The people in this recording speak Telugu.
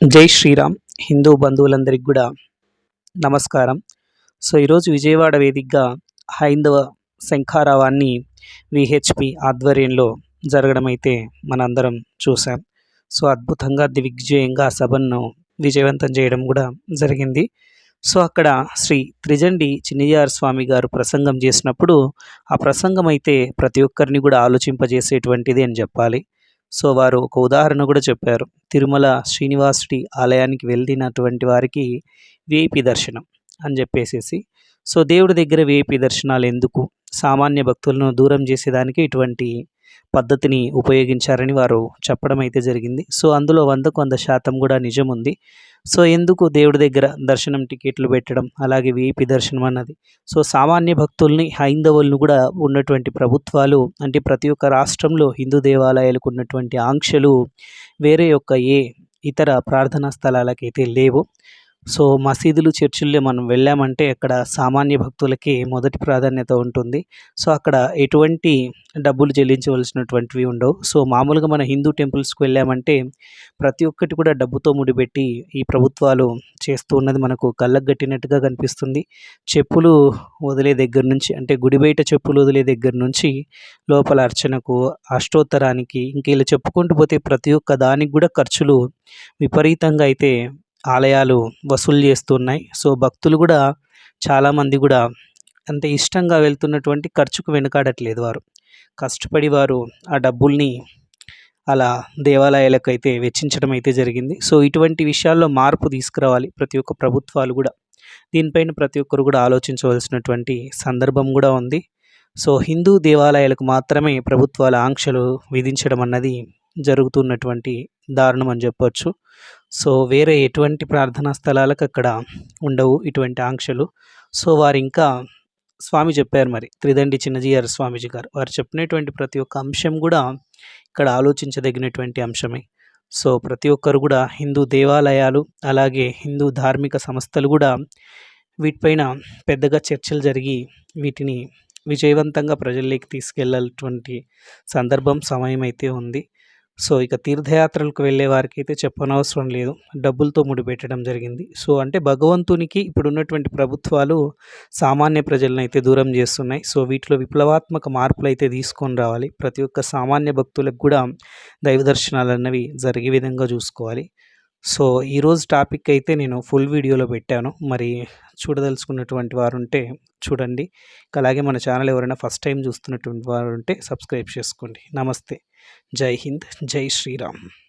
జై శ్రీరామ్. హిందూ బంధువులందరికీ కూడా నమస్కారం. సో ఈరోజు విజయవాడ వేదికగా హైందవ శంఖారావాన్ని విహెచ్పి ఆధ్వర్యంలో జరగడం అయితే మనందరం చూసాం సో అద్భుతంగా దిగ్విజయంగా ఆ సభను విజయవంతం చేయడం కూడా జరిగింది. సో అక్కడ శ్రీ త్రిజండి చిన్నయ్యార్ స్వామి గారు ప్రసంగం చేసినప్పుడు ఆ ప్రసంగం అయితే ప్రతి ఒక్కరిని కూడా ఆలోచింపజేసేటువంటిది అని చెప్పాలి. సో వారు ఒక ఉదాహరణ కూడా చెప్పారు. తిరుమల శ్రీనివాసుడి ఆలయానికి వెళ్ళినటువంటి వారికి విఐపి దర్శనం అని చెప్పేసేసి. సో దేవుడి దగ్గర విఐపి దర్శనాలు ఎందుకు? సామాన్య భక్తులను దూరం చేసేదానికి ఇటువంటి పద్ధతిని ఉపయోగించారని వారు చెప్పడం అయితే జరిగింది. సో అందులో వందకు వంద శాతం కూడా నిజం ఉంది. సో ఎందుకు దేవుడి దగ్గర దర్శనం టికెట్లు పెట్టడం అలాగే విఐపి దర్శనం అన్నది? సో సామాన్య భక్తుల్ని హైందవులను కూడా ఉన్నటువంటి ప్రభుత్వాలు అంటే ప్రతి ఒక్క రాష్ట్రంలో హిందూ దేవాలయాలకు ఉన్నటువంటి ఆంక్షలు వేరే యొక్క ఏ ఇతర ప్రార్థనా స్థలాలకైతే లేవు. సో మసీదులు చర్చిల్లో మనం వెళ్ళామంటే అక్కడ సామాన్య భక్తులకి మొదటి ప్రాధాన్యత ఉంటుంది. సో అక్కడ ఎటువంటి డబ్బులు చెల్లించవలసినటువంటివి ఉండవు. సో మామూలుగా మన హిందూ టెంపుల్స్కి వెళ్ళామంటే ప్రతి ఒక్కటి కూడా డబ్బుతో ముడిపెట్టి ఈ ప్రభుత్వాలు చేస్తూ ఉన్నది మనకు కళ్ళగట్టినట్టుగా కనిపిస్తుంది. చెప్పులు వదిలే దగ్గర నుంచి అంటే గుడి బయట చెప్పులు వదిలే దగ్గర నుంచి లోపల అర్చనకు అష్టోత్తరానికి ఇంక ఇలా చెప్పుకుంటూ పోతే ప్రతి ఒక్క దానికి కూడా ఖర్చులు విపరీతంగా అయితే ఆలయాలు వసూలు చేస్తున్నాయి. సో భక్తులు కూడా చాలామంది కూడా అంత ఇష్టంగా వెళ్తున్నటువంటి ఖర్చుకు వెనుకాడట్లేదు వారు. కష్టపడి వారు ఆ డబ్బుల్ని అలా దేవాలయాలకు అయితే వెచ్చించడం అయితే జరిగింది. సో ఇటువంటి విషయాల్లో మార్పు తీసుకురావాలి ప్రతి ఒక్క ప్రభుత్వాలు కూడా. దీనిపైన ప్రతి ఒక్కరు కూడా ఆలోచించవలసినటువంటి సందర్భం కూడా ఉంది. సో హిందూ దేవాలయాలకు మాత్రమే ప్రభుత్వాల ఆంక్షలు విధించడం అన్నది జరుగుతున్నటువంటి దారుణం అని చెప్పొచ్చు. సో వేరే ఎటువంటి ప్రార్థనా స్థలాలకు అక్కడ ఉండవు ఇటువంటి ఆంక్షలు. సో వారు ఇంకా స్వామి చెప్పారు మరి త్రిదండి చిన్నజీఆర్ స్వామీజీ గారు. వారు చెప్పినటువంటి ప్రతి ఒక్క అంశం కూడా ఇక్కడ ఆలోచించదగినటువంటి అంశమే. సో ప్రతి ఒక్కరు కూడా హిందూ దేవాలయాలు అలాగే హిందూ ధార్మిక సంస్థలు కూడా వీటిపైన పెద్దగా చర్చలు జరిగి వీటిని విజయవంతంగా ప్రజల్లోకి తీసుకెళ్ళాలటువంటి సందర్భం సమయం అయితే ఉంది. సో ఇక తీర్థయాత్రలకు వెళ్ళే వారికి అయితే చెప్పనవసరం లేదు. డబ్బులతో ముడిపెట్టడం జరిగింది. సో అంటే భగవంతునికి ఇప్పుడు ఉన్నటువంటి ప్రభుత్వాలు సామాన్య ప్రజలను అయితే దూరం చేస్తున్నాయి. సో వీటిలో విప్లవాత్మక మార్పులు అయితే తీసుకొని రావాలి. ప్రతి ఒక్క సామాన్య భక్తులకు కూడా దైవ దర్శనాలు అన్నవి జరిగే విధంగా చూసుకోవాలి. సో ఈరోజు టాపిక్ అయితే నేను ఫుల్ వీడియోలో పెట్టాను. మరి చూడదలుచుకున్నటువంటి వారు ఉంటే చూడండి. అలాగే మన ఛానల్ ఎవరైనా ఫస్ట్ టైం చూస్తున్నటువంటి వారు ఉంటే సబ్స్క్రైబ్ చేసుకోండి. నమస్తే. జై హింద్. జై శ్రీరామ్.